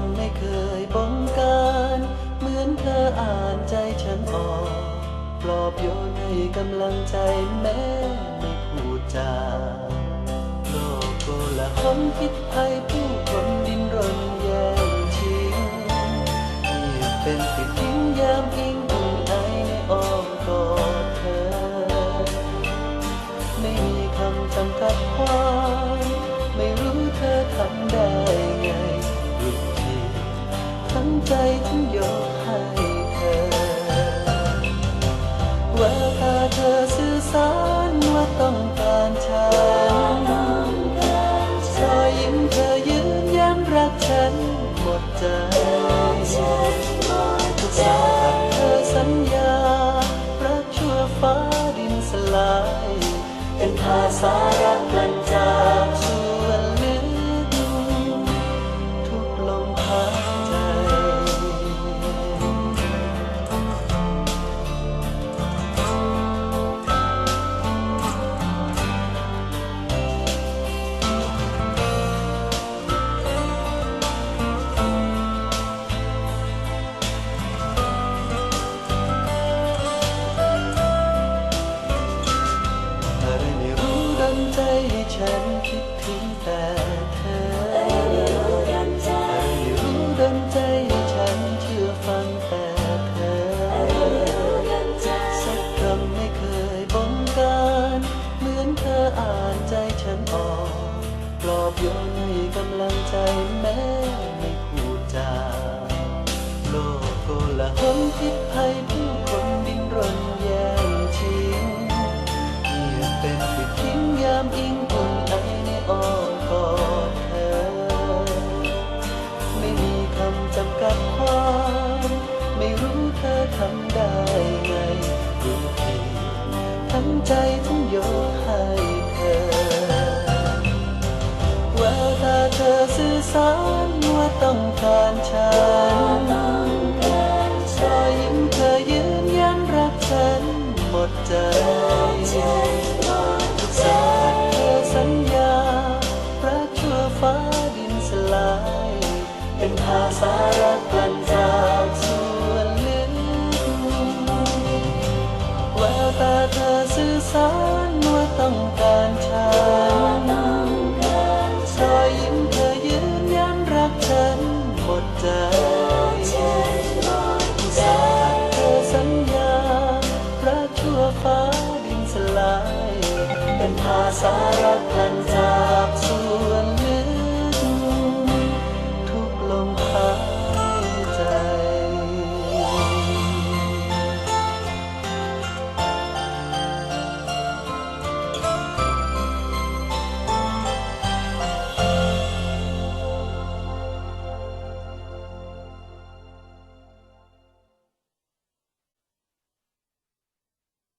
ำไม่เคยบงการ เหมือนเธออ่านใจฉันออกปลอบโยนให้กำลังใจแม้ไม่พูดจาโลกโกลาหลพิษภัยผู้คนดินรนแย่งชิงเงียบเป็นติดทิ้งยามอิงอุ่นไอในอ้อมกอดเธอ ไม่มีคำจำกัดความ ไม่รู้เธอทำได้ ทั้งยกให้เธอแววตาเธอสื่อสารว่าต้องการฉันรอยยิ้มเธอยืนยันรักฉันหมดใจทุกสัมผัสเธอสัญญารักชั่วฟ้าดินสลายเป็นภาษา ยนให้กำลังใจแม้ไม่พูดจาโลกโกลาหลพิษภัยผู้คนดิ้นรนแย่งชิงเงียบเป็นปิดทิ้งยามอิงอุ่นไอในอ้อมกอดเธอ ไม่มีคำจำกัดความ ไม่รู้เธอทำได้ไงรู้เพียงทั้งใจทั้งโยกให้ สารว่าต้องการฉันรอยยิ้มเธอยืนยันรักฉันหมดใจทุกสัมผัสเธอสัญญารักชั่วฟ้าดินสลาย เป็นภาษารักกันจากส่วนลึกแววตาเธอสื่อสารว่าต้องการฉัน ใจผู้สาเธอสัญญารักชั่วฟ้าดินสลาย เป็นภาษารักกันจากส่วน